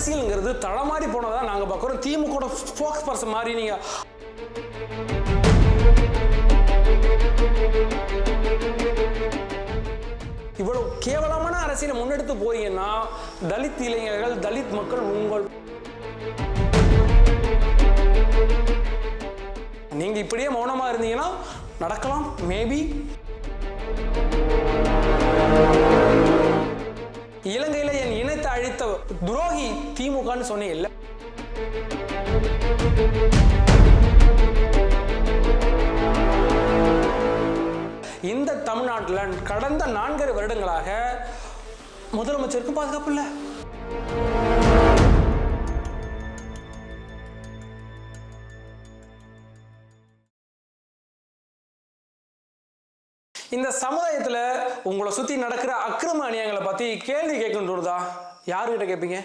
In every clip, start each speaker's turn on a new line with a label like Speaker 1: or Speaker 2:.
Speaker 1: அரசியலுங்கிறது தளமாறி போனதா நாங்க பார்க்குறோம் திமுக ஸ்போக்ஸ் பர்சன் மாதிரி நீங்க இவ்வளவு கேவலமான அரசியலை முன்னெடுத்து போறீங்கன்னா தலித் இளைஞர்கள் தலித் மக்கள் உங்கள் நீங்க இப்படியே மௌனமா இருந்தீங்கன்னா நடக்கலாம் மேபி இலங்கையில என் இனத்தை அழித்த துரோகி திமுகன்னு சொன்னீங்கல்ல இந்த தமிழ்நாட்டில் கடந்த நான்கரை வருடங்களாக முதலமைச்சருக்கும் பாதுகாப்பு இல்லை. இந்த சமுதாயத்தில் உங்களை சுற்றி நடக்கிற அக்கிரம அநியாயங்களை பற்றி கேள்வி கேட்கணும் தோணுதா யாருக்கிட்ட கேட்பீங்க?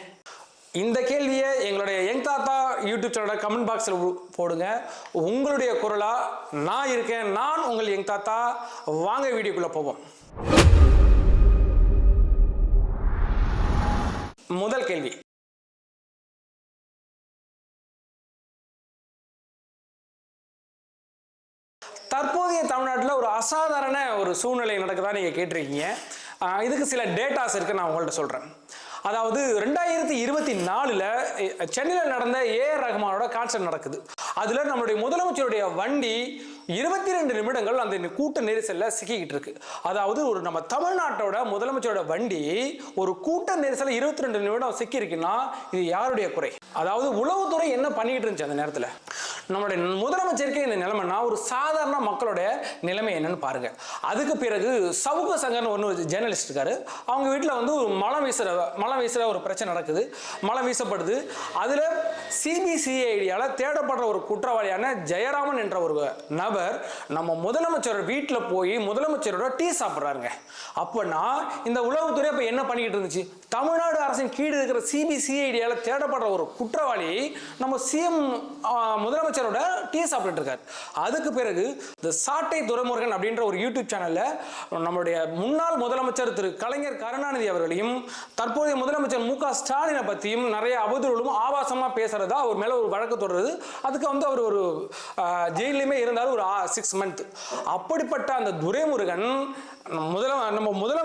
Speaker 1: இந்த கேள்வியை எங்களுடைய எங் தாத்தா யூடியூப் சேனலோட கமெண்ட் பாக்ஸில் போடுங்க. உங்களுடைய குரலாக நான் இருக்கேன். நான் உங்கள் எங் தாத்தா. வாங்க வீடியோக்குள்ளே போவோம். முதல் கேள்வி. தற்போதைய தமிழ்நாட்டில் ஒரு அசாதாரண ஒரு சூழ்நிலை நடக்குதா நீங்கள் கேட்டிருக்கீங்க. இதுக்கு சில டேட்டாஸ் இருக்கு நான் உங்கள்கிட்ட சொல்கிறேன் அதாவது ரெண்டாயிரத்தி இருபத்தி நாலில் சென்னையில் நடந்த ஏஆர் ரஹ்மானோட கான்சர்ட் நடக்குது. அதில் நம்மளுடைய முதலமைச்சருடைய வண்டி இருபத்தி ரெண்டு நிமிடங்கள் அந்த கூட்ட நெரிசலில் சிக்கிக்கிட்டு இருக்கு. அதாவது ஒரு நம்ம தமிழ்நாட்டோட முதலமைச்சரோட வண்டி ஒரு கூட்ட நெரிசலில் இருபத்தி ரெண்டு நிமிடம் சிக்கியிருக்குன்னா இது யாருடைய குறை? அதாவது உளவுத்துறை என்ன பண்ணிக்கிட்டு இருந்துச்சு அந்த நேரத்தில்? நம்மளுடைய முதலமைச்சருக்கே இந்த நிலைமைனா ஒரு சாதாரண மக்களோட நிலைமை என்னன்னு பாருங்க. அதுக்கு பிறகு சவுக சங்கர்னு ஒன்று ஜேர்னலிஸ்ட் இருக்காரு. அவங்க வீட்டில் வந்து ஒரு மலம் வீசுற மலம் வீசுகிற ஒரு பிரச்சனை நடக்குது. மலம் வீசப்படுது. அதில் சிபிசிஐடியால் தேடப்படுற ஒரு குற்றவாளியான ஜெயராமன் என்ற ஒரு நபர் நம்ம முதலமைச்சர் வீட்டில் போய் முதலமைச்சரோட டீ சாப்பிட்றாருங்க. அப்போனா இந்த உளவுத்துறை இப்போ என்ன பண்ணிக்கிட்டு இருந்துச்சு? தமிழ்நாடு அரசின் கீழ் இருக்கிற சிபிசிஐடியால் தேடப்படுற ஒரு குற்றவாளி நம்ம சிஎம் முதலமைச்சரோட டீ சாப்பிட்டு இருக்கார். அதுக்கு பிறகு இந்த சாட்டை துரைமுருகன் அப்படின்ற ஒரு யூடியூப் சேனலில் நம்மளுடைய முன்னாள் முதலமைச்சர் திரு கலைஞர் கருணாநிதி அவர்களையும் தற்போதைய முதலமைச்சர் மு க ஸ்டாலினை பற்றியும் நிறைய அவதூறுகளும் ஆபாசமாக பேசுகிறதா அவர் மேலே ஒரு வழக்கு தொடருது அதுக்கு வந்து அவர் ஒரு ஜெயிலுமே இருந்தார் ஒரு சிக்ஸ் மந்த் அப்படிப்பட்ட அந்த துரைமுருகன் முதல நம்ம முதலமைச்சர்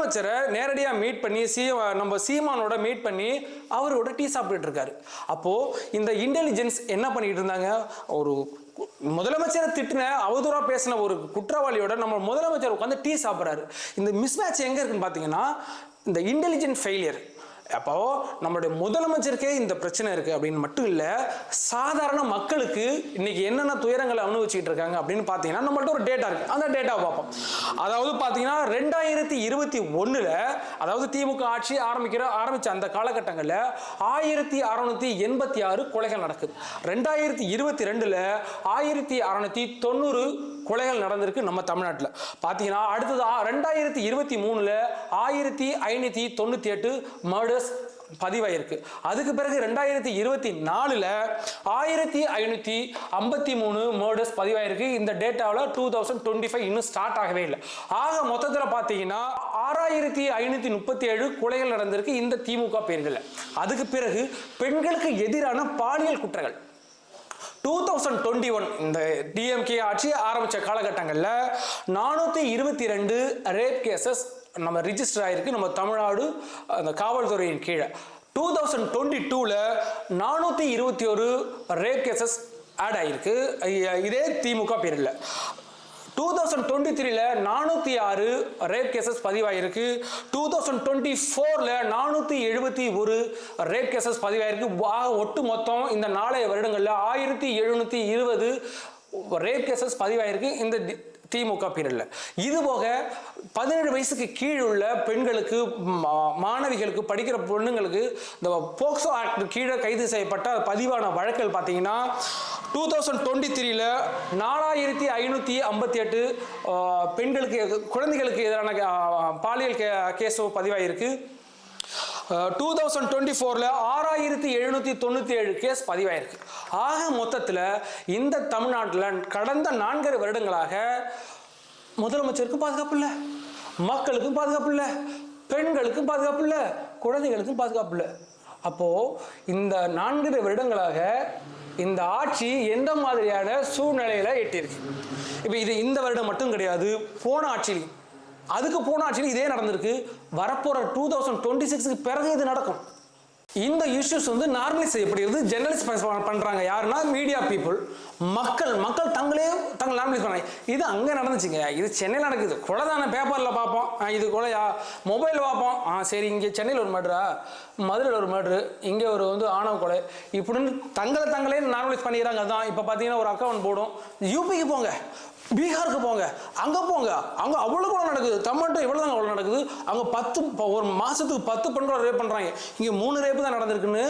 Speaker 1: நேரடியாக மீட் பண்ணி சி நம்ம சீமானோட மீட் பண்ணி அவரோட டீ சாப்பிட்டுட்டு இருக்காரு. அப்போது இந்த இன்டெலிஜென்ஸ் என்ன பண்ணிட்டு இருந்தாங்க? ஒரு முதலமைச்சரை திட்டின அவதூறாக பேசின ஒரு குற்றவாளியோட நம்ம முதலமைச்சர் உட்காந்து டீ சாப்பிட்றாரு. இந்த மிஸ்மேட்ச் எங்கே இருக்குன்னு பார்த்தீங்கன்னா இந்த இன்டெலிஜென்ட் ஃபெயிலியர் அப்போ நம்மளுடைய முதலமைச்சருக்கே இந்த பிரச்சனை இருக்கு அப்படின்னு மட்டும் இல்லை சாதாரண மக்களுக்கு இன்னைக்கு என்னென்ன துயரங்களை அனுபவிச்சுட்டு இருக்காங்க அப்படின்னு பார்த்தீங்கன்னா நம்மள்ட்ட ஒரு டேட்டா இருக்கு. அந்த டேட்டாவை பார்ப்போம். அதாவது பார்த்தீங்கன்னா ரெண்டாயிரத்தி இருபத்தி ஒன்றில் அதாவது திமுக ஆட்சி ஆரம்பிக்கிற ஆரம்பித்த அந்த காலகட்டங்களில் ஆயிரத்தி அறநூற்றி எண்பத்தி ஆறு கொலைகள் நடக்குது ரெண்டாயிரத்தி இருபத்தி ரெண்டில் ஆயிரத்தி அறநூற்றி தொண்ணூறு கொலைகள் நடந்திருக்கு நம்ம தமிழ்நாட்டில். பார்த்தீங்கன்னா அடுத்தது ஆ- ரெண்டாயிரத்தி இருபத்தி மூணில் ஆயிரத்தி ஐநூற்றி தொண்ணூற்றி எட்டு மர்டர் பதிவாயிருக்கு. அதுக்கு பிறகு ரெண்டாயிரத்தி இருபத்தி நாலுல ஆயிரத்தி ஐநூற்றி ஐம்பத்தி மூணு மர்டர்ஸ் பதிவாயிருக்கு. இந்த டேட்டாவில் டூ தௌசண்ட் டுவெண்ட்டி ஃபைவ் இன்னும் ஸ்டார்ட் ஆகவே இல்லை. ஆக மொத்தத்தில் பார்த்தீங்கன்னா ஆறாயிரத்தி ஐநூற்றி முப்பத்தி ஏழு கொலைகள் நடந்திருக்கு. இந்த திமுக பேர்களில். அதுக்கு பிறகு பெண்களுக்கு எதிரான பாலியல் குற்றங்கள். டூ தௌசண்ட் டுவெண்ட்டி ஒன் இந்த டிஎம்கே ஆட்சி ஆரம்பித்த காலகட்டங்களில் நானூற்றி இருபத்தி ரெண்டு ரேப் கேசஸ் நம்ம ரிஜிஸ்டர் ஆகிருக்கு நம்ம தமிழ்நாடு அந்த காவல்துறையின் கீழே. டூ தௌசண்ட் டுவெண்ட்டி டூவில் நானூற்றி இருபத்தி ஒரு ரேப் கேசஸ் ஆட் ஆகிருக்கு இதே திமுக பேரில். டூ தௌசண்ட் டுவெண்ட்டி த்ரீல நானூற்றி ஆறு ரேப் கேசஸ் பதிவாயிருக்கு. டூ தௌசண்ட் டுவெண்ட்டி ஃபோரில் நானூற்றி எழுபத்தி ஒரு ரேப் கேசஸ் பதிவாயிருக்கு. ஒட்டு மொத்தம் இந்த நாளைய வருடங்களில் ஆயிரத்தி எழுநூற்றி இருபது ரேப் கேசஸ் பதிவாயிருக்கு. இந்த திமுக பீரியடில் இது போக பதினேழு வயசுக்கு கீழ் உள்ள பெண்களுக்கு மா- மாணவிகளுக்கு படிக்கிற பொண்ணுங்களுக்கு இந்த போக்சோ ஆக்ட் கீழே கைது செய்யப்பட்ட பதிவான வழக்குகள் பார்த்தீங்கன்னா டூ தௌசண்ட் டுவெண்ட்டி த்ரீல நாலாயிரத்தி ஐநூற்றி ஐம்பத்தி எட்டு பெண்களுக்கு எது- குழந்தைகளுக்கு எதிரான பாலியல் கே கேஸோ பதிவாயிருக்கு. டூ தௌசண்ட் டுவெண்ட்டி ஃபோரில் ஆறாயிரத்தி எழுநூற்றி தொண்ணூற்றி ஏழு கேஸ் பதிவாயிருக்கு. ஆக மொத்தத்தில் இந்த தமிழ்நாட்டில் கடந்த நான்கரை வருடங்களாக முதலமைச்சருக்கும் பாதுகாப்பு இல்லை மக்களுக்கும் பாதுகாப்பு இல்லை பெண்களுக்கும் பாதுகாப்பு இல்லை குழந்தைகளுக்கும் பாதுகாப்பு இல்லை. அப்போது இந்த நான்கரை வருடங்களாக இந்த ஆட்சி எந்த மாதிரியான சூழ்நிலையில் எட்டியிருக்கு? இப்போ இது இந்த வருடம் மட்டும் கிடையாது போன ஆட்சியிலையும். அதுக்கு போன ஆட்சியில் இதே நடந்திருக்கு. வரப்போகிற டூ தௌசண்ட் டுவெண்ட்டி சிக்ஸ்க்கு பிறகு இது நடக்கும். இந்த இஷ்யூஸ் வந்து நார்மலைஸ் செய்யப்படுகிறது. ஜெர்னலிஸ்ட் பண்ணுறாங்க யாருன்னா மீடியா பீப்புள் மக்கள் மக்கள் தங்களே தங்கள் நார்மலைஸ் பண்ணாங்க இது அங்கே நடந்துச்சுங்க. இது சென்னையில் நடக்குது. கொலை தானே பேப்பரில் பார்ப்போம். இது கொலையா? மொபைலில் பார்ப்போம். ஆ சரி இங்கே சென்னையில் ஒரு மர்டரா மதுரையில் ஒரு மர்டரு இங்கே ஒரு வந்து ஆணவ கொலை? இப்படின்னு தங்களை தங்களே நார்மலைஸ் பண்ணிக்கிறாங்க. அதான் இப்போ பார்த்தீங்கன்னா ஒரு அக்கௌண்ட் போடும். யூபிக்கு போங்க. பீகாருக்கு போங்க அங்கே போங்க. அங்கே அவ்வளோ கூட நடக்குது. தமிழ்நாட்டில் இவ்வளோ தான் அவ்வளோ நடக்குது. அங்கே பத்து ப- ஒரு மாதத்துக்கு பத்து பன்னெண்டு ரேப் பண்ணுறாங்க இங்கே மூணு ரேப்பு தான் நடந்திருக்குன்னு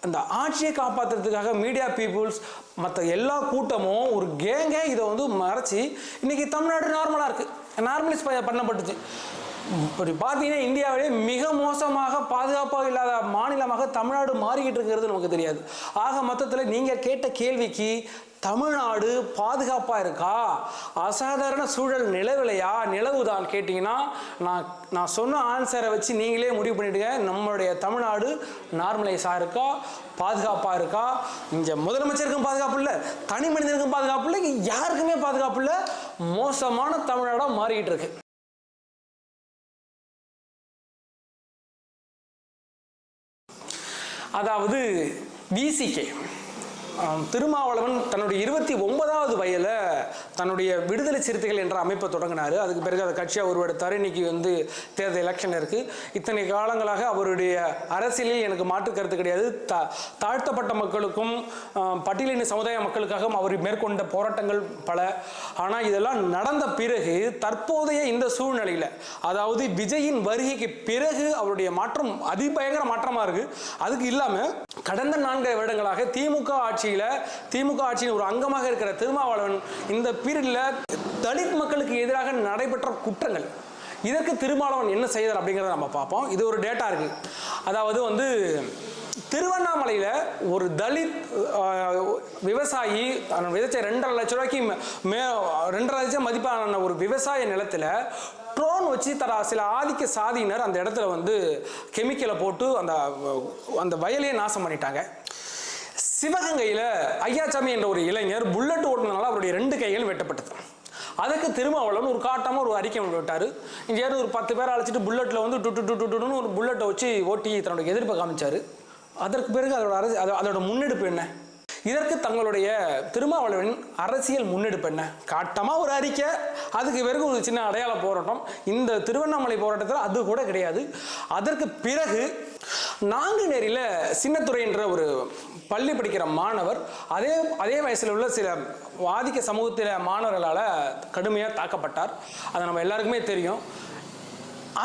Speaker 1: அந்த ஆட்சியை காப்பாற்றுறதுக்காக மீடியா பீப்புள்ஸ் மற்ற எல்லா கூட்டமும் ஒரு கேங்கே இதை வந்து மறைச்சி இன்னைக்கு தமிழ்நாடு நார்மலாக இருக்குது நார்மலைஸ் பண்ணப்பட்டுச்சு. இப்படி பார்த்தீங்கன்னா இந்தியாவிலே மிக மோசமாக பாதுகாப்பாக இல்லாத மாநிலமாக தமிழ்நாடு மாறிக்கிட்டு இருக்கிறது நமக்கு தெரியாது. ஆக மொத்தத்தில் நீங்கள் கேட்ட கேள்விக்கு தமிழ்நாடு பாதுகாப்பாக இருக்கா? அசாதாரண சூழல் நிலவிலையா? நிலவுதான் கேட்டிங்கன்னா நான் நான் சொன்ன ஆன்சரை வச்சு நீங்களே முடிவு பண்ணிவிடுங்க நம்மளுடைய தமிழ்நாடு நார்மலைஸாக இருக்கா? பாதுகாப்பாக இருக்கா? இங்கே முதலமைச்சருக்கும் பாதுகாப்பு இல்லை தனி மனிதனுக்கும் பாதுகாப்பு இல்லை யாருக்குமே பாதுகாப்பு இல்லை. மோசமான தமிழ்நாடாக மாறிக்கிட்டு இருக்கு. அதாவது விசிகே திருமாவளவன் தன்னுடைய இருபத்தி ஒன்பதாவது வயதில் தன்னுடைய விடுதலை சிறுத்தைகள் என்ற அமைப்பை தொடங்கினார். அதுக்கு பிறகு அதை கட்சியாக உருவெடுத்தார். இன்னைக்கு வந்து தேர்தல் எலெக்ஷன் இருக்குது இத்தனை காலங்களாக அவருடைய அரசியலில் எனக்கு மாற்று கருத்து கிடையாது. தா தாழ்த்தப்பட்ட மக்களுக்கும் பட்டியலின சமுதாய மக்களுக்காகவும் அவர் மேற்கொண்ட போராட்டங்கள் பல. ஆனால் இதெல்லாம் நடந்த பிறகு தற்போதைய இந்த சூழ்நிலையில் அதாவது விஜயின் வருகைக்கு பிறகு அவருடைய மாற்றம் அதிபயங்கர மாற்றமாக இருக்குது அதுக்கு இல்லாமல் கடந்த நான்கு வருடங்களாக திமுக ஆட்சி ஆட்சியில் திமுக ஆட்சியின் ஒரு அங்கமாக இருக்கிற திருமாவளவன் இந்த பீரியடில் தலித் மக்களுக்கு எதிராக நடைபெற்ற குற்றங்கள். இதற்கு திருமாவளவன் என்ன செய்தார் அப்படிங்கிறத நம்ம பார்ப்போம். இது ஒரு டேட்டா இருக்கு. அதாவது வந்து திருவண்ணாமலையில் ஒரு தலித் விவசாயி விதைச்ச ரெண்டரை லட்ச ரூபாய்க்கு மே- மே ரெண்டரை லட்சம் மதிப்பான ஒரு விவசாய நிலத்தில் ட்ரோன் வச்சு தர சில ஆதிக்க சாதியினர் அந்த இடத்துல வந்து கெமிக்கலை போட்டு அந்த அந்த வயலையே நாசம் பண்ணிட்டாங்க. சிவகங்கையில் ஐயாச்சாமி என்ற ஒரு இளைஞர் புல்லட் ஓட்டுனதுனால அவருடைய ரெண்டு கைகள் வெட்டப்பட்டது. அதுக்கு திருமாவளவன் ஒரு காட்டமாக ஒரு அறிக்கை ஒன்று விட்டார். இங்கேயாவது ஒரு பத்து பேரை அழைச்சிட்டு புல்லட்டில் வந்து டு டு டு டு டுன்னு ஒரு புல்லட்டை வச்சு ஓட்டி தன்னுடைய எதிர்ப்பை காமிச்சார். அதற்கு பிறகு அதோட அரசு அதோட முன்னெடுப்பு என்ன? இதற்கு தங்களுடைய திருமாவளவனின் அரசியல் முன்னெடுப்பு என்ன? காட்டமாக ஒரு அறிக்கை அதுக்கு பிறகு ஒரு சின்ன அடையாள போராட்டம். இந்த திருவண்ணாமலை போராட்டத்தில் அது கூட கிடையாது. அதற்கு பிறகு நாங்குநேரியில் சின்னத்துறை என்ற ஒரு பள்ளி படிக்கிற மாணவர் அதே அதே வயசில் உள்ள சில ஆதிக்க சமூகத்தில் மாணவர்களால் கடுமையாக தாக்கப்பட்டார். அது நம்ம எல்லாருக்குமே தெரியும்.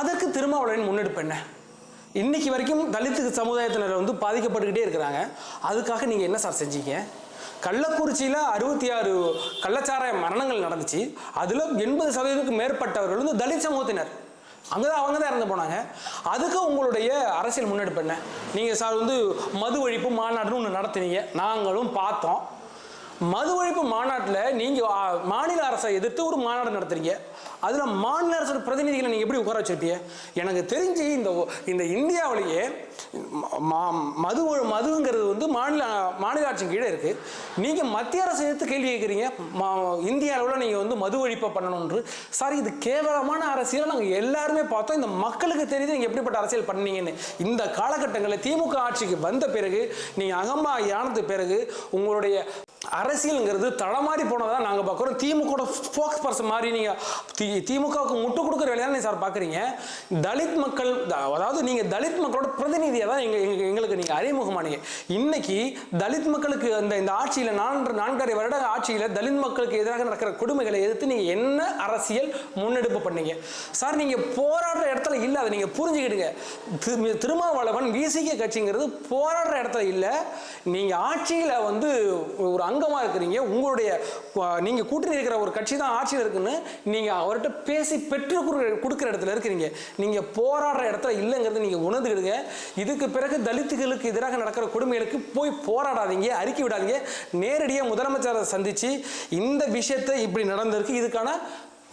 Speaker 1: அதற்கு திருமாவளவன் முன்னெடுப்பு என்ன? இன்னைக்கு வரைக்கும் தலித்து சமுதாயத்தினர் வந்து பாதிக்கப்பட்டுக்கிட்டே இருக்கிறாங்க. அதுக்காக நீங்கள் என்ன சார் செஞ்சீங்க? கள்ளக்குறிச்சியில் அறுபத்தி ஆறு கள்ளச்சாராய மரணங்கள் நடந்துச்சு. அதில் எண்பது சதவீதத்துக்கு மேற்பட்டவர்கள் வந்து தலித் சமூகத்தினர். அங்கே தான் அவங்க தான் இறந்து போனாங்க. அதுக்கு உங்களுடைய அரசியல் முன்னெடுப்பு என்ன? நீங்கள் சார் வந்து மது ஒழிப்பு மாநாடுன்னு ஒன்று நடத்துனீங்க. நாங்களும் பார்த்தோம். மது ஒழிப்பு மாநாட்டில் நீங்கள் மாநில அரசை எதிர்த்து ஒரு மாநாடு நடத்துறீங்க. அதில் மாநில அரசோட பிரதிநிதிகளை நீங்கள் எப்படி உட்கார வச்சுருப்பீங்க? எனக்கு தெரிஞ்சு இந்த இந்த இந்தியாவிலேயே மா- மது மதுங்கிறது வந்து மாநில மாநில ஆட்சியின் கீழே இருக்குது நீங்கள் மத்திய அரசு எடுத்து கேள்வி கேட்குறீங்க. மா- இந்திய அளவில் நீங்கள் வந்து மது ஒழிப்பை பண்ணணும்ன்று சார் இது கேவலமான அரசியலை நாங்கள் எல்லாருமே பார்த்தோம். இந்த மக்களுக்கு தெரியுது நீங்கள் எப்படிப்பட்ட அரசியல் பண்ணீங்கன்னு. இந்த காலகட்டங்களில் திமுக ஆட்சிக்கு வந்த பிறகு நீங்கள் அகம்பா யானது பிறகு உங்களுடைய அரசியலுங்கிறது தடமாறி தான் நாங்கள் பார்க்குறோம். திமுக ஃபோக்கஸ் பர்சன் மாதிரி நீங்கள் தி திமுகவுக்கு முட்டு கொடுக்குற வேலையாக நீ சார் பார்க்குறீங்க. தலித் மக்கள் அதாவது நீங்கள் தலித் மக்களோட பிரதிநிதியாக தான் எங்கள் எங்கள் எங்களுக்கு நீங்கள் அறிமுகமானீங்க. இன்னைக்கு தலித் மக்களுக்கு அந்த இந்த ஆட்சியில் நான்கு நான்கரை வருட ஆட்சியில் தலித் மக்களுக்கு எதிராக நடக்கிற கொடுமைகளை எதிர்த்து நீங்கள் என்ன அரசியல் முன்னெடுப்பு பண்ணீங்க? சார் நீங்கள் போராடுற இடத்துல இல்லை அதை நீங்கள் புரிஞ்சுக்கிடுங்க. திரு- திருமாவளவன் விசிகே கட்சிங்கிறது போராடுற இடத்துல இல்லை. நீங்கள் ஆட்சியில் வந்து ஒரு அங்கமாக இருக்கிறீங்க. உங்களுடைய நீங்கள் கூட்டணி இருக்கிற ஒரு கட்சி தான் ஆட்சியில் இருக்குன்னு நீங்கள் அவர்கிட்ட பேசி பெற்று கொடுக்குற- இடத்துல இருக்கிறீங்க. நீங்கள் போராடுற இடத்துல இல்லைங்கிறத நீங்கள் உணர்ந்துக்கிடுங்க. இதுக்கு பிறகு தலித்துகளுக்கு எதிராக நடக்கிற கொடுமைகளுக்கு போய் போராடாதீங்க அறிக்கை விடாதீங்க. நேரடியாக முதலமைச்சரை சந்தித்து இந்த விஷயத்தை இப்படி நடந்திருக்கு. இதுக்கான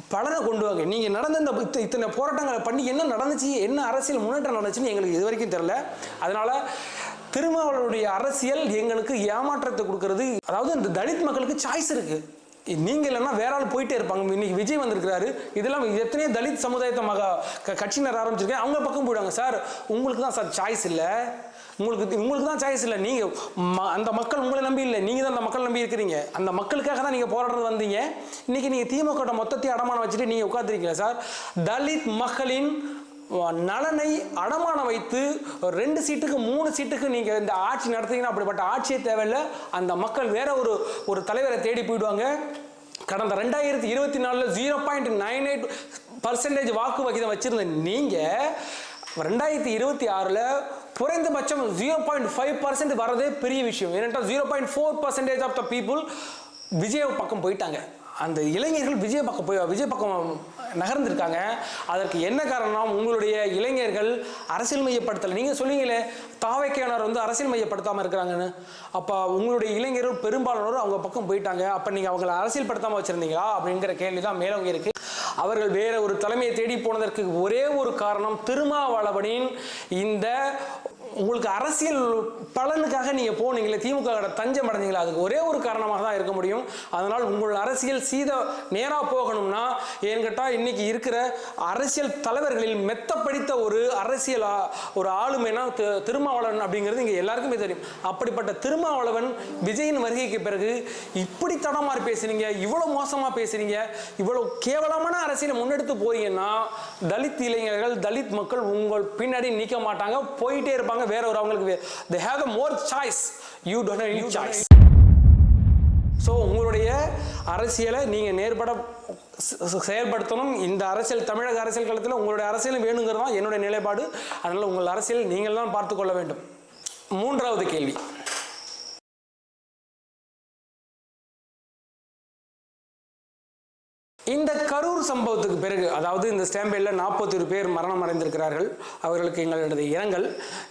Speaker 1: பலனை கொண்டு வாங்க. நீங்கள் நடந்த இந்த இத்த- இத்தனை போராட்டங்களை பண்ணி என்ன நடந்துச்சு என்ன அரசியல் முன்னேற்றம் நடந்துச்சுன்னு எங்களுக்கு இது வரைக்கும் தெரில அதனால் திருமாவளவனுடைய அரசியல் எங்களுக்கு ஏமாற்றத்தை கொடுக்கறது. அதாவது இந்த தலித் மக்களுக்கு சாய்ஸ் இருக்கு. நீங்க இல்லைன்னா வேற ஆள் போயிட்டே இருப்பாங்க. இன்னைக்கு விஜய் வந்திருக்கிறாரு. இதெல்லாம் எத்தனையோ தலித் சமுதாயத்தை மக க- கட்சியினர் ஆரம்பிச்சிருக்கேன். அவங்க பக்கம் போயிடுவாங்க. சார் உங்களுக்கு தான் சார் சாய்ஸ் இல்லை. உங்களுக்கு உங்களுக்கு தான் சாய்ஸ் இல்லை. நீங்க ம- அந்த மக்கள் உங்களை நம்பி இல்லை. நீங்க தான் அந்த மக்கள் நம்பி இருக்கிறீங்க. அந்த மக்களுக்காக தான் நீங்க போராடுறது வந்தீங்க. இன்னைக்கு நீங்க திமுக மொத்தத்தையும் அடமானம் வச்சுட்டு நீங்க உட்காந்துருக்கீங்க சார்? தலித் மக்களின் நலனை அடமானம் வைத்து ஒரு ரெண்டு சீட்டுக்கு மூணு சீட்டுக்கு நீங்கள் இந்த ஆட்சி நடத்துறீங்கன்னா அப்படிப்பட்ட ஆட்சியே தேவையில்லை. அந்த மக்கள் வேற ஒரு ஒரு தலைவரை தேடி போயிடுவாங்க. கடந்த ரெண்டாயிரத்தி இருபத்தி நாலில் zero point nine eight percentage வாக்கு வகிதம் வச்சுருந்த நீங்கள் ரெண்டாயிரத்தி இருபத்தி ஆறில் குறைந்தபட்சம் ஜீரோ பாயிண்ட் ஃபைவ் பர்சன்ட் வரதே பெரிய விஷயம். ஏனென்றால் zero point four percentage of the people Vijay பக்கம் போயிட்டாங்க. அந்த இளைஞர்கள் விஜய் பக்கம் போய் விஜய் பக்கம் நகர்ந்திருக்காங்க. அதற்கு என்ன காரணம்? உங்களுடைய இளைஞர்கள் அரசியல் மையப்படுத்தலை. நீங்கள் சொல்லுவீங்களே தாவைக்கையானவர் வந்து அரசியல் மையப்படுத்தாமல் இருக்கிறாங்கன்னு. அப்போ உங்களுடைய இளைஞர்கள் பெரும்பாலானோர் அவங்க பக்கம் போயிட்டாங்க. அப்போ நீங்கள் அவங்கள அரசியல் படுத்தாமல் வச்சுருந்தீங்களா? அப்படிங்கிற கேள்வி தான் மேலவங்க இருக்குது அவர்கள் வேற ஒரு தலைமையை தேடி போனதற்கு ஒரே ஒரு காரணம் திருமாவளவனின் இந்த உங்களுக்கு அரசியல் பலனுக்காக நீங்கள் போனீங்களே திமுக தஞ்சம் அடைஞ்சீங்களா அதுக்கு ஒரே ஒரு காரணமாக தான் இருக்க முடியும். அதனால் உங்கள் அரசியல் சீத நேராக போகணும்னா ஏன்னு கேட்டா இன்னைக்கு இருக்கிற அரசியல் தலைவர்களில் மெத்த படித்த ஒரு அரசியல் ஆ- ஒரு ஆளுமைனா த திருமாவளவன் அப்படிங்கிறது இங்கே எல்லாருக்குமே தெரியும். அப்படிப்பட்ட திருமாவளவன் விஜயின் வருகைக்கு பிறகு இப்படி தடமாறி பேசுறீங்க இவ்வளோ மோசமாக பேசுறீங்க இவ்வளோ கேவலமான அரசியலை முன்னெடுத்து போறீங்கன்னா தலித் இளைஞர்கள் தலித் மக்கள் உங்கள் பின்னாடி நிற்க மாட்டாங்க போயிட்டே இருப்பாங்க வேற ஒரு அவங்களுக்கு they have the more choice you don't have any choice so உங்களுடைய அரசியலை நீங்கள் நேர்பட செயல்படுத்தணும். இந்த அரசியல் தமிழக அரசியல் களத்தில் உங்களுடைய அரசியல் வேணுங்கிறது தான் என்னுடைய நிலைப்பாடு. அதனால் உங்கள் அரசியல் நீங்கள் தான் பார்த்து கொள்ள வேண்டும். மூன்றாவது கேள்வி. இந்த கரூர் சம்பவத்துக்கு பிறகு அதாவது இந்த ஸ்டாம்பேடில் நாற்பத்தி ஒரு பேர் மரணம் அடைந்திருக்கிறார்கள். அவர்களுக்கு எங்களது இரங்கல்.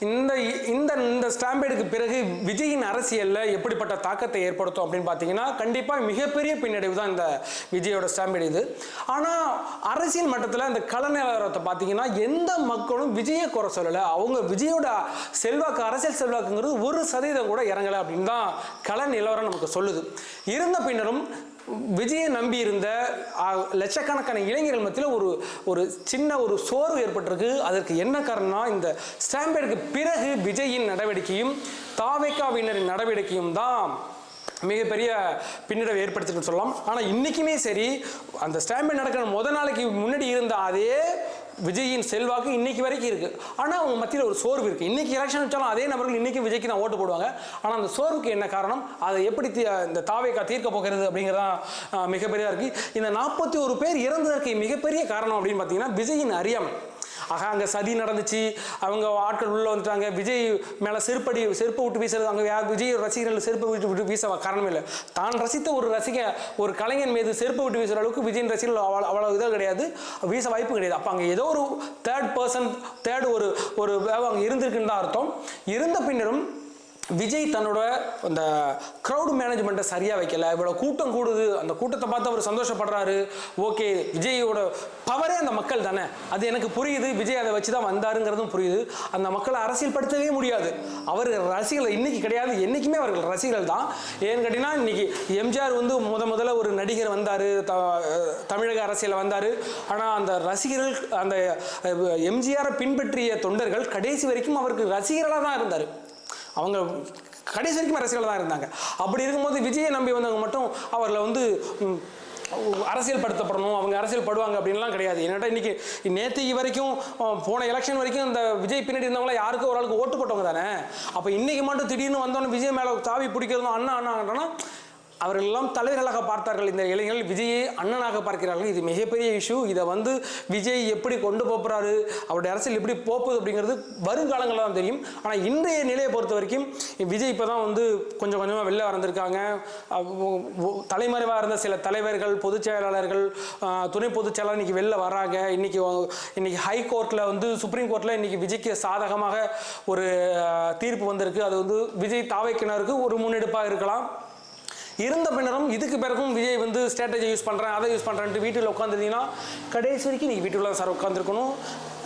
Speaker 1: இந்த இந்த இந்த ஸ்டாம்பேடுக்கு பிறகு விஜயின் அரசியலில் எப்படிப்பட்ட தாக்கத்தை ஏற்படுத்தும் அப்படின்னு பார்த்தீங்கன்னா கண்டிப்பாக மிகப்பெரிய பின்னடைவு தான் இந்த விஜயோட ஸ்டாம்பேடு இது. ஆனால் அரசியல் மட்டத்தில் இந்த கள நிலவரத்தை பார்த்தீங்கன்னா எந்த மக்களும் விஜயை குறை சொல்லலை. அவங்க விஜயோட செல்வாக்கு அரசியல் செல்வாக்குங்கிறது ஒரு சதவீதம் கூட இறங்கலை அப்படின்னு தான் கள நிலவரம் நமக்கு சொல்லுது. இருந்த பின்னரும் விஜயை நம்பி இருந்த லட்சக்கணக்கான இளைஞர்கள் மத்தியில் ஒரு ஒரு சின்ன ஒரு சோர்வு ஏற்பட்டிருக்கு. அதற்கு என்ன காரணம்னா இந்த ஸ்டாம்பேடுக்கு பிறகு விஜயின் நடவடிக்கையும் தாவேக்காவினரின் நடவடிக்கையும் தான் மிகப்பெரிய பின்னடைவை ஏற்படுத்திருக்குன்னு சொல்லலாம். ஆனால் இன்றைக்குமே சரி அந்த ஸ்டாம்பேட் நடக்கிற முத நாளைக்கு முன்னாடி இருந்த அதே விஜயின் செல்வாக்கு இன்னைக்கு வரைக்கும் இருக்கு. ஆனால் அவங்க மத்தியில் ஒரு சோர்வு இருக்கு. இன்னைக்கு எலெக்ஷன் வச்சாலும் அதே நபர்கள் இன்னைக்கு விஜய்க்கு தான் ஓட்டு போடுவாங்க. ஆனால் அந்த சோர்வுக்கு என்ன காரணம்? அதை எப்படி தீ- இந்த தாவேக்கா தீர்க்க போகிறது அப்படிங்கிறதா ஆஹ், மிகப்பெரிய இருக்கு. இந்த நாற்பத்தி ஒரு பேர் இறந்ததற்கு மிகப்பெரிய காரணம் அப்படின்னு பார்த்தீங்கன்னா விஜயின் அறியாமை ஆக அங்கே சதி நடந்துச்சு. அவங்க ஆட்கள் உள்ளே வந்துட்டாங்க. விஜய் மேலே செருப்படி செருப்பு விட்டு வீசுறது. அங்கே யார் விஜய் ரசிகர்கள் செருப்பு விட்டு விட்டு வீச காரணமே இல்லை. தான் ரசித்த ஒரு ரசிக ஒரு கலைஞன் மீது செருப்பு விட்டு வீசுகிற அளவுக்கு விஜயின் ரசிகர்கள் அவ்வளோ அவ்வளோ இதாக கிடையாது. வீச வாய்ப்பு கிடையாது. அப்போ அங்கே ஏதோ ஒரு தேர்ட் பர்சன் தேர்ட் ஒரு ஒரு அங்கே இருந்திருக்குன்னு தான் அர்த்தம். இருந்த பின்னரும் விஜய் தன்னோட அந்த க்ரௌட் மேனேஜ்மெண்ட்டை சரியாக வைக்கல. இவ்வளோ கூட்டம் கூடுது. அந்த கூட்டத்தை பார்த்து அவர் சந்தோஷப்படுறாரு. ஓகே விஜயோட பவரே அந்த மக்கள் தானே. அது எனக்கு புரியுது. விஜய் அதை வச்சு தான் வந்தாருங்கிறதும் புரியுது. அந்த மக்களை அரசியல்படுத்தவே முடியாது. அவர் ரசிகர்கள் இன்னைக்கு கிடையாது. என்றைக்குமே அவர்கள் ரசிகர்கள் தான். ஏன்னு கேட்டிங்கன்னா இன்றைக்கி எம்ஜிஆர் வந்து முத முதல்ல ஒரு நடிகர் வந்தார். த தமிழக அரசியலில் வந்தார். ஆனால் அந்த ரசிகர்கள் அந்த எம்ஜிஆரை பின்பற்றிய தொண்டர்கள் கடைசி வரைக்கும் அவருக்கு ரசிகர்களாக தான் இருந்தார். அவங்க கடைசி வரைக்கும் அரசியலில் தான் இருந்தாங்க. அப்படி இருக்கும்போது விஜயை நம்பி வந்தவங்க மட்டும் அவர்களை வந்து அரசியல் படுத்தப்படணும் அவங்க அரசியல் படுவாங்க அப்படின்லாம் கிடையாது. என்னடா இன்னைக்கு நேற்றுக்கு வரைக்கும் போன எலெக்ஷன் வரைக்கும் இந்த விஜய் பின்னாடி இருந்தவங்கள யாருக்கும் ஒரு ஆளுக்கு ஓட்டு போட்டவங்க தானே? அப்போ இன்றைக்கி மட்டும் திடீர்னு வந்தோன்னே விஜய் மேலே தாவி பிடிக்கிறதும் அண்ணா அண்ணாங்கன்னா அவர்கள் எல்லாம் தலைவர்களாக பார்த்தார்கள். இந்த இளைஞர்கள் விஜயை அண்ணனாக பார்க்கிறார்கள். இது மிகப்பெரிய இஷ்யூ இதை வந்து விஜய் எப்படி கொண்டு போகிறாரு அவருடைய அரசியல் எப்படி போகுது அப்படிங்கிறது வருங்காலங்களில் தான் தெரியும். ஆனால் இன்றைய நிலையை பொறுத்த வரைக்கும் விஜய் இப்போ தான் வந்து கொஞ்சம் கொஞ்சமாக வெளில வந்திருக்காங்க. தலைமறைவாக இருந்த சில தலைவர்கள் பொதுச் செயலாளர்கள் துணை பொதுச் செயலாளர் இன்றைக்கி வெளில வராங்க. இன்றைக்கி இன்னைக்கு ஹை கோர்ட்டில் வந்து சுப்ரீம் கோர்ட்டில் இன்றைக்கி விஜய்க்கு சாதகமாக ஒரு தீர்ப்பு வந்திருக்கு. அது வந்து விஜய் தாவைக்கினருக்கு ஒரு முன்னெடுப்பாக இருக்கலாம். இருந்த பின்னரும் இதுக்கு பிறகும் விஜய் வந்து ஸ்ட்ராட்டஜி யூஸ் பண்ணுறேன் அதை யூஸ் பண்ணுறேன்ட்டு வீட்டில் உட்காந்துருந்தீங்கன்னா கடைசி வரைக்கும் நீங்கள் வீட்டுக்குள்ளே சார் உட்காந்துருக்கணும்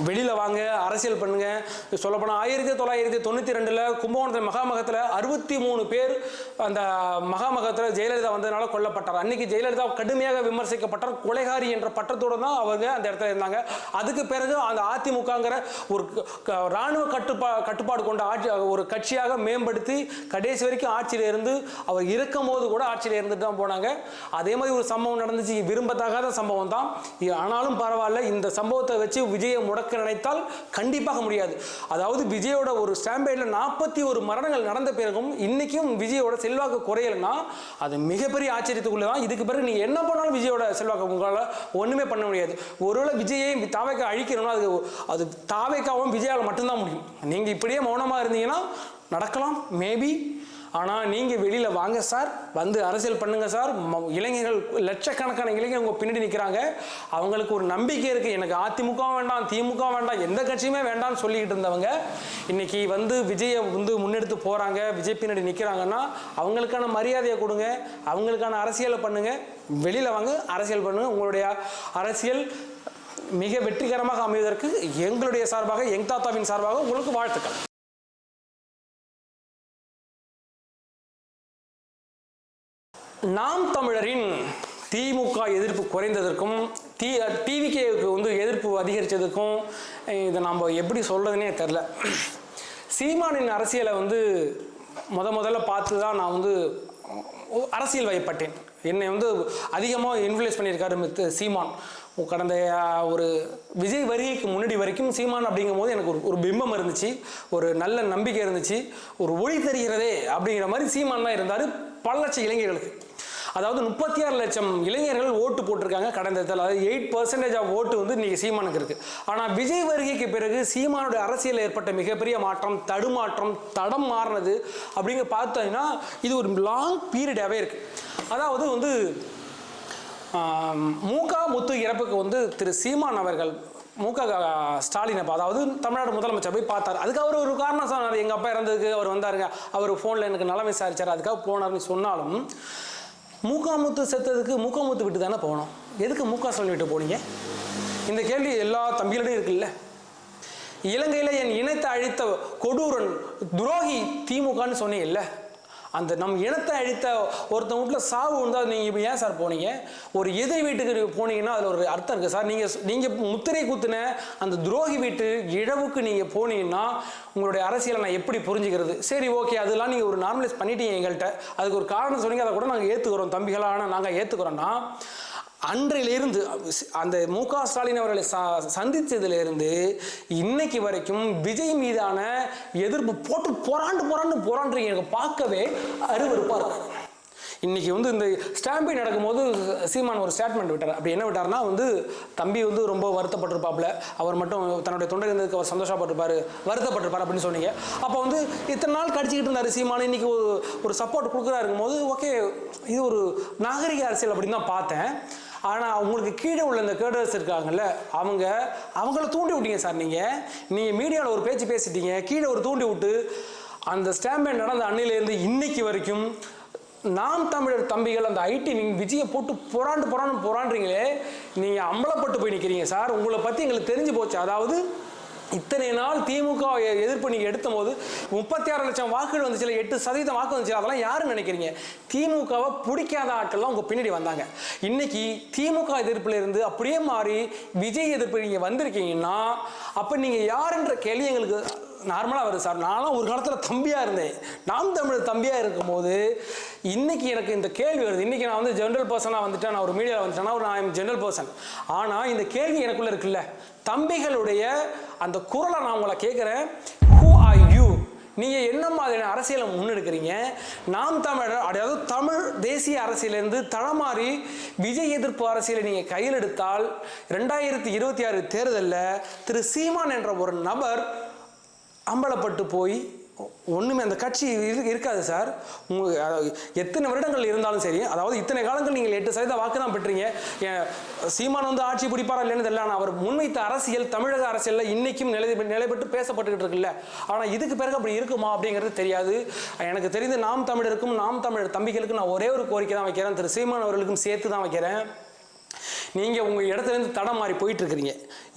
Speaker 1: வெளியில் வாங்க அரசியல் பண்ணுங்க. சொல்லப்போனால் ஆயிரத்தி தொள்ளாயிரத்தி தொண்ணூற்றி ரெண்டில் கும்பகோணத்தில் மகாமகத்தில் அறுபத்தி மூணு பேர் அந்த மகாமகத்தில் ஜெயலலிதா வந்ததுனால கொல்லப்பட்டார். அன்னைக்கு ஜெயலலிதா கடுமையாக விமர்சிக்கப்பட்டார். கொலைகாரி என்ற பட்டத்தோடு தான் அவங்க அந்த இடத்துல இருந்தாங்க. அதுக்கு பிறகு அந்த அதிமுகங்கிற ஒரு க- ராணுவ கட்டுப்பா கட்டுப்பாடு கொண்ட ஆட்சி ஒரு கட்சியாக மேம்படுத்தி கடைசி வரைக்கும் ஆட்சியில் இருந்து அவர் இருக்கும் போது கூட ஆட்சியில் இருந்துட்டு தான் போனாங்க. அதே மாதிரி ஒரு சம்பவம் நடந்துச்சு. விரும்பத்தகாத சம்பவம் தான். ஆனாலும் பரவாயில்ல. இந்த சம்பவத்தை வச்சு விஜயை முடக்க நினைத்தால் கண்டிப்பாக முடியாது. அதாவது விஜயோட ஒரு ஸ்டாம்பேடில் நாற்பத்தி ஒரு மரணங்கள் நடந்த பிறகும் இன்னைக்கும் விஜயோட செல்வாக்கு குறையலைன்னா அது மிகப்பெரிய ஆச்சரியத்துக்குள்ளே தான் இதுக்கு பிறகு நீங்கள் என்ன பண்ணாலும் விஜயோட செல்வாக்கு உங்களால் ஒண்ணுமே பண்ண முடியாது. ஒருவேளை விஜயை தாவைக்கா அழிக்கணும்னா அது அது தாவைக்காவும் விஜயால மட்டும்தான் முடியும். நீங்க இப்படியே மௌனமா இருந்தீங்கன்னா நடக்கலாம். மேபி ஆனால் நீங்கள் வெளியில் வாங்க சார். வந்து அரசியல் பண்ணுங்கள் சார். ம- இளைஞர்கள் லட்சக்கணக்கான இளைஞர்கள் உங்கள் பின்னாடி நிற்கிறாங்க அவங்களுக்கு ஒரு நம்பிக்கை இருக்குது எனக்கு அதிமுக வேண்டாம் திமுக வேண்டாம் எந்த கட்சியுமே வேண்டாம்னு சொல்லிக்கிட்டு இருந்தவங்க இன்னைக்கு வந்து விஜயை வந்து முன்னெடுத்து போகிறாங்க விஜய் பின்னாடி நிற்கிறாங்கன்னா அவங்களுக்கான மரியாதையை கொடுங்க. அவங்களுக்கான அரசியலை பண்ணுங்கள் வெளியில் வாங்க அரசியல் பண்ணுங்கள் உங்களுடைய அரசியல் மிக வெற்றிகரமாக அமைவதற்கு எங்களுடைய சார்பாக எங் தாத்தாவின் சார்பாக உங்களுக்கு வாழ்த்துக்கள். நாம் தமிழரின் திமுக எதிர்ப்பு குறைந்ததற்கும் டி டிவிகேவுக்கு வந்து எதிர்ப்பு அதிகரித்ததுக்கும் இதை நம்ம எப்படி சொல்கிறதுனே தெரில. சீமானின் அரசியலை வந்து முத முதல்ல பார்த்து தான் நான் வந்து அரசியல் வயப்பட்டேன் என்னை வந்து அதிகமாக இன்ஃப்ளூயன்ஸ் பண்ணியிருக்காரு மித்து சீமான். கடந்த ஒரு விஜய் வருகைக்கு முன்னாடி வரைக்கும் சீமான் அப்படிங்கும் போது எனக்கு ஒரு ஒரு பிம்பம் இருந்துச்சு ஒரு நல்ல நம்பிக்கை இருந்துச்சு ஒரு ஒளி தெரிகிறதே அப்படிங்கிற மாதிரி சீமான் தான் இருந்தார் பல லட்சம் இளைஞர்களுக்கு. அதாவது முப்பத்தி ஆறு லட்சம் இளைஞர்கள் ஓட்டு போட்டிருக்காங்க கடந்த தேர்தல் அதாவது எயிட் பர்சன்டேஜ் ஆஃப் ஓட்டு வந்து இன்றைக்கி சீமானுக்கு இருக்குது ஆனால் விஜய் வருகைக்கு பிறகு சீமானுடைய அரசியலில் ஏற்பட்ட மிகப்பெரிய மாற்றம் தடுமாற்றம் தடம் மாறினது அப்படிங்க பார்த்தீங்கன்னா இது ஒரு லாங் பீரியடாகவே இருக்குது அதாவது வந்து மூகா முத்து இறப்புக்கு வந்து திரு சீமான் அவர்கள் முக ஸ்டாலின் அப்போ அதாவது தமிழ்நாடு முதலமைச்சர் போய் பார்த்தார். அதுக்கு அவர் ஒரு காரணம் சொன்னார். எங்கள் அப்பா இறந்ததுக்கு அவர் வந்தாருங்க. அவர் ஃபோனில் எனக்கு நலம் விசாரிச்சார். அதுக்காக போனார்னு சொன்னாலும் மூக்காமுத்து செத்ததுக்கு மூக்காமுத்து விட்டு தானே போகணும். எதுக்கு மூக்கா ஸ்டாலின் விட்டு போனீங்க? இந்த கேள்வி எல்லா தம்பிகளிடையும் இருக்குல்ல. இலங்கையில் என் இனத்தை அழித்த கொடூரன் துரோகி திமுகன்னு சொன்னீங்கல்ல. அந்த நம் இனத்தை அழித்த ஒருத்தன் வீட்டில் சாவு இருந்தால் நீங்கள் இப்போ ஏன் சார் போனீங்க? ஒரு எதிர் வீட்டுக்கு போனீங்கன்னா அதில் ஒரு அர்த்தம் இருக்குது சார் நீங்கள் நீங்கள் முத்திரை குத்துன அந்த துரோகி வீட்டு இழவுக்கு நீங்கள் போனீங்கன்னா உங்களுடைய அரசியலை நான் எப்படி புரிஞ்சுக்கிறது? சரி ஓகே அதெல்லாம் நீங்கள் ஒரு நார்மலைஸ் பண்ணிட்டீங்க எங்கள்கிட்ட அதுக்கு ஒரு காரணம் சொன்னீங்க அதை கூட நாங்கள் ஏற்றுக்கிறோம் தம்பிகளான நாங்கள் ஏற்றுக்கிறோன்னா அன்றிலிருந்து அந்த மு க ஸ்டாலின் அவர்களை ச சந்தித்ததிலிருந்து இன்னைக்கு வரைக்கும் விஜய் மீதான எதிர்ப்பு போட்டு போராண்டு போராண்டு போராண்டுறீங்க எனக்கு பார்க்கவே அருவறுப்பாக இருக்கும் இன்னைக்கு வந்து இந்த ஸ்டாம்பிங் நடக்கும்போது சீமான் ஒரு ஸ்டேட்மெண்ட் விட்டார். அப்படி என்ன விட்டார்னா வந்து தம்பி வந்து ரொம்ப வருத்தப்பட்டிருப்பாப்புல. அவர் மட்டும் தன்னுடைய தொண்டை இருந்ததுக்கு அவர் சந்தோஷப்பட்டிருப்பாரு வருத்தப்பட்டிருப்பார் அப்படின்னு சொன்னீங்க. அப்போ வந்து இத்தனை நாள் கடிச்சிக்கிட்டு இருந்தார் சீமான். இன்னைக்கு ஒரு ஒரு சப்போர்ட் கொடுக்குறா இருக்கும்போது ஓகே இது ஒரு நாகரிக அரசியல் அப்படின்னு தான் பார்த்தேன். ஆனால் உங்களுக்கு கீழே உள்ள இந்த கேடர்ஸ் இருக்காங்கல்ல அவங்க அவங்கள தூண்டி விட்டீங்க சார் நீங்கள் நீங்கள் மீடியாவில் ஒரு பேச்சு பேசிட்டீங்க கீழே ஒரு தூண்டி விட்டு அந்த ஸ்டாம்பே நடந்த அன்னையிலேருந்து இன்னைக்கு வரைக்கும் நாம் தமிழர் தம்பிகள் அந்த ஐடி நீங்கள் விஜயை போட்டு புறாண்டு புறாண்டு புறாண்டுறீங்களே நீங்கள் அம்பலப்பட்டு போய் நிற்கிறீங்க சார். உங்களை பற்றி எங்களுக்கு தெரிஞ்சு போச்சு. அதாவது இத்தனை நாள் திமுக எ- எதிர்ப்பு நீங்கள் எடுத்த போது முப்பத்தி ஆறு லட்சம் வாக்குகள் வந்துச்சு எட்டு சதவீதம் வாக்கு வந்துச்சு அதெல்லாம் யாருன்னு நினைக்கிறீங்க? திமுகவை பிடிக்காத ஆட்கள்லாம் உங்கள் பின்னாடி வந்தாங்க. இன்னைக்கு திமுக எதிர்ப்பில் இருந்து அப்படியே மாறி விஜய் எதிர்ப்பு நீங்கள் வந்திருக்கீங்கன்னா அப்போ நீங்கள் யாருன்ற கேள்வி எங்களுக்கு நார்மலாக வருது சார். நானும் ஒரு காலத்தில் தம்பியாக இருந்தேன். நாம் தமிழர் தம்பியாக இருக்கும்போது இன்னைக்கு எனக்கு இந்த கேள்வி வருது. இன்றைக்கி நான் வந்து ஜென்ரல் பர்சனாக வந்துட்டேன். நான் ஒரு மீடியாவில் வந்துட்டேன்னா ஒரு நான் ஜென்ரல் பர்சன் ஆனால் இந்த கேள்வி எனக்குள்ளே இருக்குல்ல. தம்பிகளுடைய அந்த குரலை நான் உங்களை கேட்குறேன். ஹூ ஆர் யூ நீங்கள் என்ன மாதிரியான அரசியலை முன்னெடுக்கிறீங்க? நாம் தமிழர் அதாவது தமிழ் தேசிய அரசியலேருந்து தளமாறி விஜய் எதிர்ப்பு அரசியலை நீங்கள் கையில் எடுத்தால் ரெண்டாயிரத்தி இருபத்தி ஆறு தேர்தலில் திரு சீமான் என்ற ஒரு நபர் அம்பலப்பட்டு போய் ஒன்றுமே அந்த கட்சி இரு- இருக்காது சார். எத்தனை வருடங்கள் இருந்தாலும் சரி அதாவது இத்தனை காலங்கள் நீங்கள் எட்டு சதவீத வாக்கு தான் பெற்றீங்க. ஏன், சீமான் வந்து ஆட்சி பிடிப்பாரா இல்லைன்னு தெரியல ஆனால் அவர் முன்வைத்த அரசியல் தமிழக அரசியலில் இன்னைக்கும் நிலை நிலைபெற்று பேசப்பட்டுக்கிட்டு இருக்குல்ல. ஆனால் இதுக்கு பிறகு அப்படி இருக்குமா அப்படிங்கிறது தெரியாது. எனக்கு தெரிந்து நாம் தமிழருக்கும் நாம் தமிழர் தம்பிகளுக்கும் நான் ஒரே ஒரு கோரிக்கை தான் வைக்கிறேன். திரு சீமான் அவர்களுக்கும் சேர்த்து தான் வைக்கிறேன். நீங்கள் உங்கள் இடத்துலேருந்து தடம் மாறி போயிட்டுருக்கிறீங்க.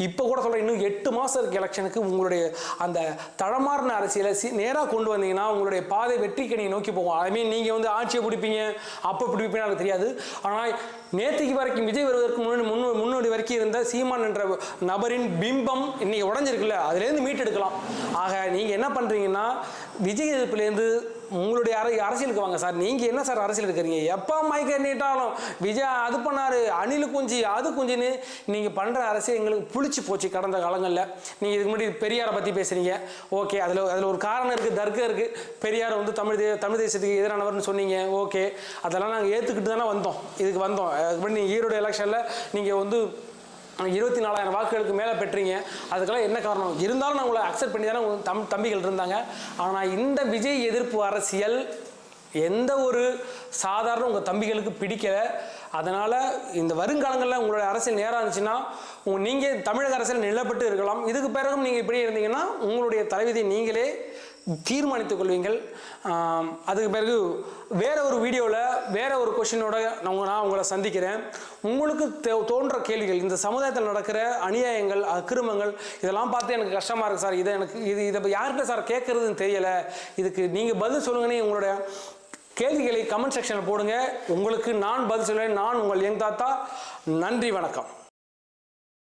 Speaker 1: இப்போ கூட சொல்கிற இன்னும் எட்டு மாதம் இருக்க எலெக்ஷனுக்கு. உங்களுடைய அந்த தடமாறின அரசியலை சி நேராக கொண்டு வந்தீங்கன்னா உங்களுடைய பாதை வெற்றிக்கணியை நோக்கி போகும். ஐ மீன் நீங்கள் வந்து ஆட்சியை பிடிப்பீங்க அப்போ பிடிப்பீங்க எனக்கு தெரியாது. ஆனால் நேற்றுக்கு வரைக்கும் விஜய் வருவதற்கு முன்னாடி முன்னோ முன்னோடி வரைக்கும் இருந்த சீமான் என்ற நபரின் பிம்பம் இன்னைக்கு உடஞ்சிருக்குல்ல அதுலேருந்து மீட்டெடுக்கலாம். ஆக நீங்கள் என்ன பண்ணுறீங்கன்னா விஜய் எதிர்ப்புலேருந்து உங்களுடைய அர அரசியலுக்கு வாங்க சார். நீங்கள் என்ன சார் அரசியல் இருக்கிறீங்க எப்போ மைக்க நீட்டாலும் விஜய் அது பண்ணாரு அணில் குஞ்சு அது குஞ்சுன்னு நீங்கள் பண்ணுற அரசியல் எங்களுக்கு புளிச்சு போச்சு கடந்த காலங்களில். நீங்கள் இதுக்கு முன்னாடி பெரியாரை பற்றி பேசுகிறீங்க ஓகே அதில் அதில் ஒரு காரணம் இருக்குது தர்க்கம் இருக்குது பெரியார் வந்து தமிழ் தே தமிழ் தேசத்துக்கு எதிரானவர்னு சொன்னீங்க. ஓகே அதெல்லாம் நாங்கள் ஏற்றுக்கிட்டு தானே வந்தோம். இதுக்கு வந்தோம். அதுக்கப்புறம் நீங்கள் ஈரோடு எலெக்ஷனில் நீங்கள் வந்து இருபத்தி நாலாயிரம் வாக்குகளுக்கு மேலே பெற்றீங்க. அதுக்கெல்லாம் என்ன காரணம்? இருந்தாலும் நான் உங்களை அக்செப்ட் பண்ணி தானே தம் தம்பிகள் இருந்தாங்க. ஆனால் இந்த விஜய் எதிர்ப்பு அரசியல் எந்த ஒரு சாதாரண உங்கள் தம்பிகளுக்கு பிடிக்கலை. அதனால் இந்த வருங்காலங்களில் உங்களுடைய அரசியல் நேராக இருந்துச்சுன்னா உங்கள் நீங்கள் தமிழக அரசியல் நிலப்பட்டு இருக்கலாம். இதுக்கு பிறகும் நீங்கள் இப்படியே இருந்தீங்கன்னா உங்களுடைய தலைவிதியை நீங்களே தீர்மானித்துக் கொள்வீங்கள். அதுக்கு பிறகு வேற ஒரு வீடியோவில் வேற ஒரு கொஷினோட நான் நான் உங்களை சந்திக்கிறேன். உங்களுக்கு தோன்ற கேள்விகள் இந்த சமுதாயத்தில் நடக்கிற அநியாயங்கள் அக்கிரமங்கள் இதெல்லாம் பார்த்து எனக்கு கஷ்டமாக இருக்குது சார். இதை எனக்கு இது இதை யார்கிட்ட சார் கேட்குறதுன்னு தெரியலை. இதுக்கு நீங்கள் பதில் சொல்லுங்கன்னு உங்களுடைய கேள்விகளை கமெண்ட் செக்ஷனில் போடுங்க. உங்களுக்கு நான் பதில் சொல்லுவேன். நான் உங்கள் யங் தாத்தா. நன்றி வணக்கம்.